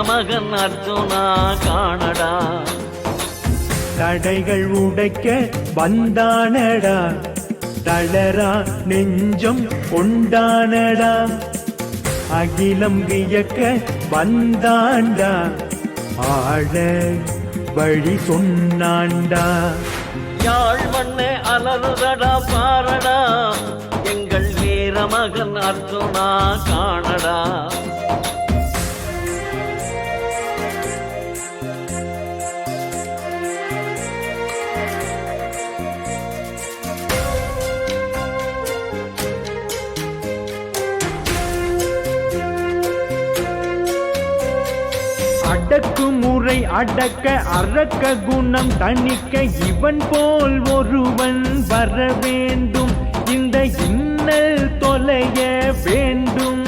வீரமகன் அர்ஜுனா காணடா. தடைகள் உடைக்க வந்தானடா. தளரா நெஞ்சம் கொண்டானடா. அகிலம் வியக்க வந்தாண்டா. ஆட வழி சொன்னாண்டா. யாழ் மண்ணே அலறுதடா பாரடா. எங்கள் வீரமகன் அர்ஜுனா காணடா. அடக்கு முறை அடக்க அறக்க குணம் தணிக்க இவன் போல் ஒருவன் வர வேண்டும். இந்த இன்னல் தொலைய வேண்டும்.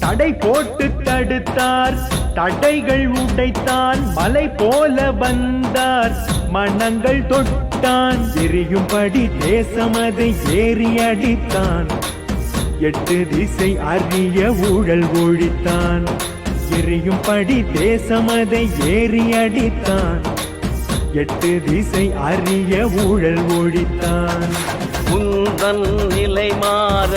தடை போட்டு தடுத்தார் தடைகள் உடைத்தான் மலை போல வந்தார். மனங்கள் தொட்டான் எரியும்படி தேசமதை ஏறி அடித்தான். எட்டு திசை அறிய ஊழல் ஒழித்தான். எரியும்படி தேசமதை ஏறி அடித்தான். எட்டு திசை அறிய ஊழல் ஒழித்தான். உந்தன் நிலை மாற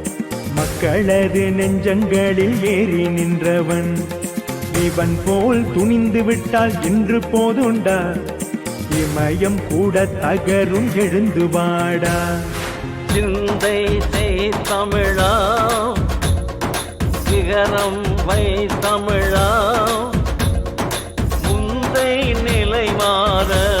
மக்களது நெஞ்சங்களில் ஏறி நின்றவன். இவன் போல் துணிந்து விட்டால் இன்று போதுண்டா. இமயம் கூட தகரும் எழுந்து வாடா. சிந்தை செய் தமிழா சிகரம் வை தமிழா முந்தை நிலை மாற